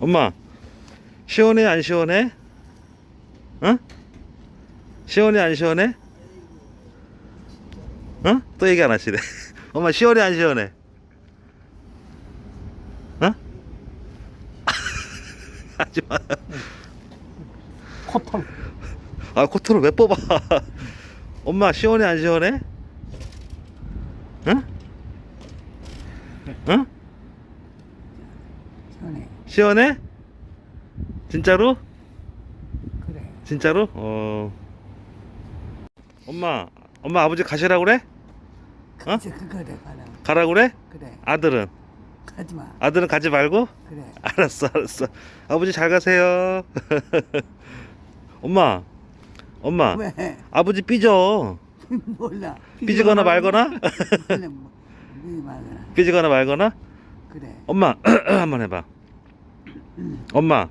엄마 시원해 안 시원해? 응? 시원해 안 시원해? 응? 또 얘기 안 하시네. 엄마 시원해 안 시원해? 응? 하지 마. 코털 아 코트를 왜 뽑아? 엄마 시원해 안 시원해? 응? 응? 시원해? 진짜로? 그래 진짜로? 어. 엄마, 엄마 아버지 가시라고 그래? 어? 그래 그래 가라 가라고 그래? 그래 아들은? 가지 마 아들은 가지 말고? 그래 알았어, 알았어. 아버지 잘 가세요. 엄마, 엄마, 왜 아버지 삐져. 몰라 삐지거나 말거나 삐지거나 말거나? 그래 엄마, 한번 해봐. 엄마,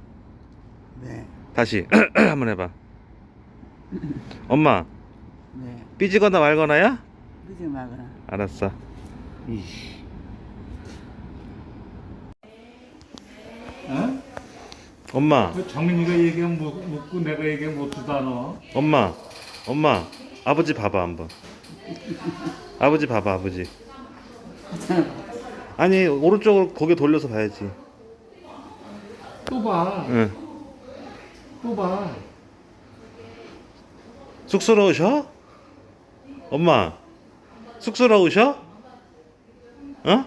네 다시 한번 해봐. 엄마, 네 삐지거나 말거나야? 삐지 말거나 알았어. 이씨 어? 엄마, 그 정민이가 얘기하면 묻- 묻고 내가 얘기하면 묻지도 않아. 엄마, 엄마, 아버지 봐봐 한번. 아버지 봐봐 아버지. 아니 오른쪽으로 고개 돌려서 봐야지. 또 봐. 응. 또 봐. 쑥스러우셔? 엄마, 쑥스러우셔? 어?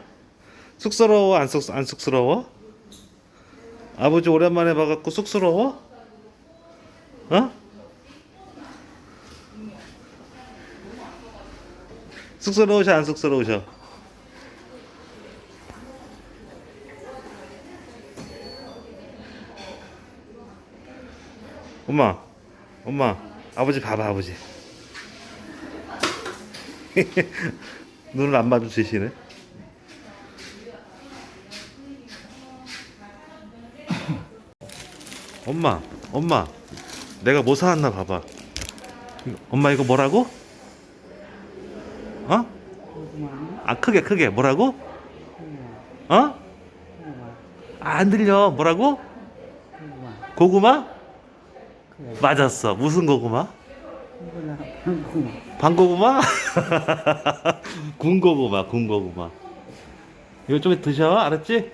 쑥스러워 안, 쑥, 안 쑥스러워? 아버지 오랜만에 봐갖고 쑥스러워? 어? 쑥스러우셔 안 쑥스러우셔? 엄마, 엄마, 아버지 봐봐 아버지. 눈을 안 마주치시네. 엄마, 엄마, 내가 뭐 사왔나 봐봐. 엄마 이거 뭐라고? 어? 아 크게 크게 뭐라고? 어? 아, 안 들려 뭐라고? 고구마? 맞았어. 무슨 고구마? 이거나 방구 방고구마? 군고구마, 군고구마. 이거 좀 드셔, 알았지?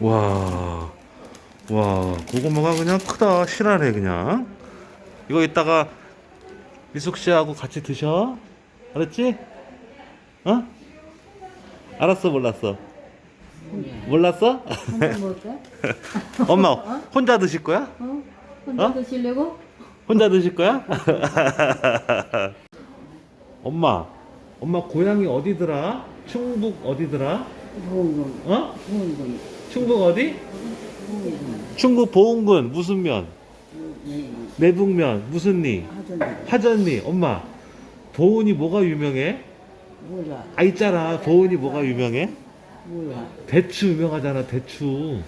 와, 와, 고구마가 그냥 크다, 실하네 그냥. 이거 이따가 미숙 씨하고 같이 드셔, 알았지? 어? 알았어, 몰랐어. 몰랐어? 혼자 먹을까? 엄마 혼자 드실 거야? 어? 혼자 어? 드시려고? 혼자 드실 거야? 엄마, 엄마 고향이 어디더라? 충북 어디더라? 보은군 어? 보은군 충북 어디? 보은군 충북 보은군 무슨 면? 네 내북면 무슨 리? 하던데 화전리. 엄마, 보은이 뭐가 유명해? 몰라 아 있잖아. 보은이 뭐가 유명해? 몰라 대추 유명하잖아. 대추.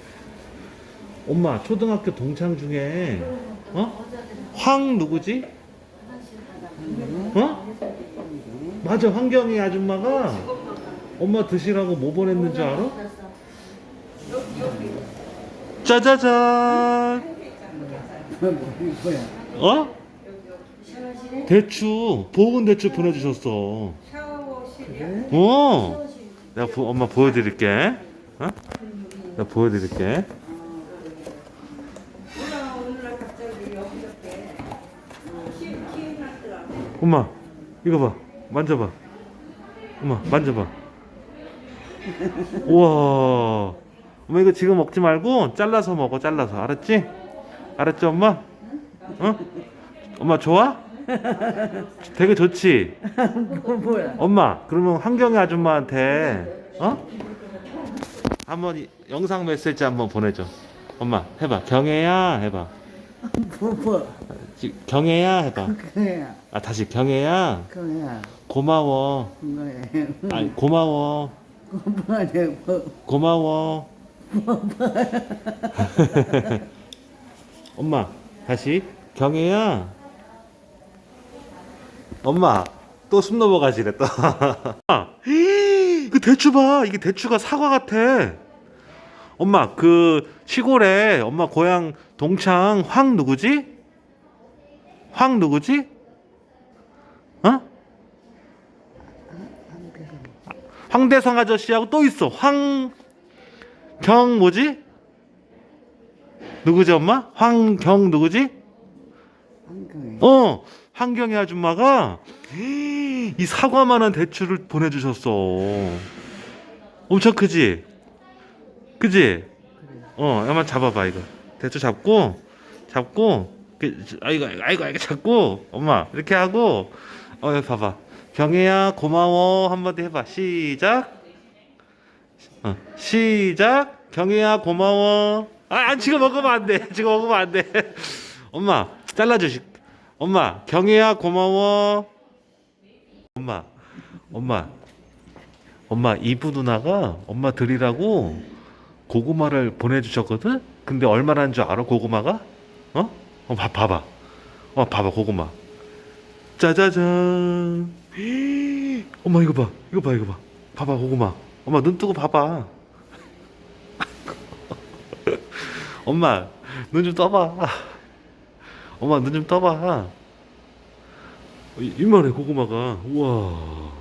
엄마 초등학교 동창 중에 어? 황 누구지? 어? 맞아 황경희 아줌마가 엄마 드시라고 뭐 보냈는 줄 알아? 짜자잔 어? 대추 보은 대추 보내주셨어? 어 내가 보- 엄마 보여드릴게 어? 내가 보여드릴게 엄마 이거 봐 만져봐 엄마 만져봐 우와 엄마 이거 지금 먹지 말고 잘라서 먹어 잘라서 알았지? 알았지 엄마? 어? 엄마 좋아? 되게 좋지? 뭐 뭐야 엄마 그러면 한경희 아줌마한테 어? 한번 이- 영상 메시지 한번 보내줘 엄마 해봐 경혜야 해봐 뭐 뭐 지- 경혜야 해봐. 그래 아 다시 경혜야? 그래 고마워. 그래 아니 고마워. 뭐하냐 뭐. 고마워. 엄마 다시. 경혜야? 엄마 또 숨 넘어가시래 또. 아, 그 대추 봐. 이게 대추가 사과 같아 엄마 그 시골에 엄마 고향 동창 황 누구지? 황 누구지? 어? 황대성 아저씨하고 또 있어. 황경 뭐지? 누구지 엄마? 황경 누구지? 어 한경이 아줌마가 이 사과만한 대추를 보내주셨어. 엄청 크지? 그지? 어, 한번 잡아봐 이거. 대추 잡고 잡고 그, 아이고 아이고 아이고 잡고 엄마 이렇게 하고 어 여기 봐봐. 경혜야 고마워 한마디 해봐. 시작. 어, 시작. 경혜야 고마워. 아, 안 지금 먹으면 안 돼. 지금 먹으면 안 돼. 엄마 잘라주시. 엄마 경혜야 고마워. 엄마 엄마 엄마 이부 누나가 엄마 드리라고 고구마를 보내주셨거든. 근데 얼마나 줄 알아 고구마가? 어? 어 봐, 봐봐. 어 봐봐 고구마. 짜자잔. 엄마 이거 봐. 이거 봐 이거 봐. 봐봐 고구마. 엄마 눈 뜨고 봐봐. 엄마 눈 좀 떠봐. 엄마 눈 좀 떠봐. 어, 이- 이만해 고구마가. 우와.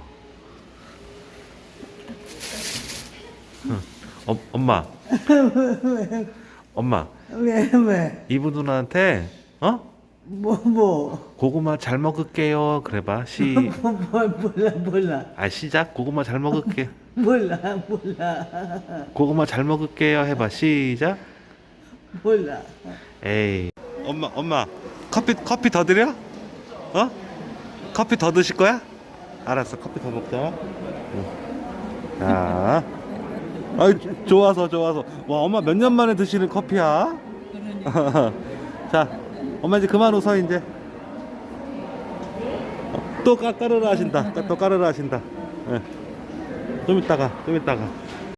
어, 엄마. 엄마. 왜, 왜? 이부 누나한테 어? 뭐, 뭐. 고구마 잘 먹을게요. 그래봐. 시. 뭐, 뭐, 몰라, 몰라. 아 시작. 고구마 잘 먹을게. 몰라, 몰라. 고구마 잘 먹을게요. 해봐. 시작. 몰라. 에이. 엄마, 엄마. 커피 커피 더 드려? 어? 커피 더 드실 거야? 알았어. 커피 더 먹자. 응. 자. 아이 좋아서 좋아서. 와 엄마 몇 년 만에 드시는 커피야? 자, 엄마 이제 그만 웃어 이제. 또 까르르 하신다. 또 까르르 하신다. 예. 좀 이따가, 좀 이따가.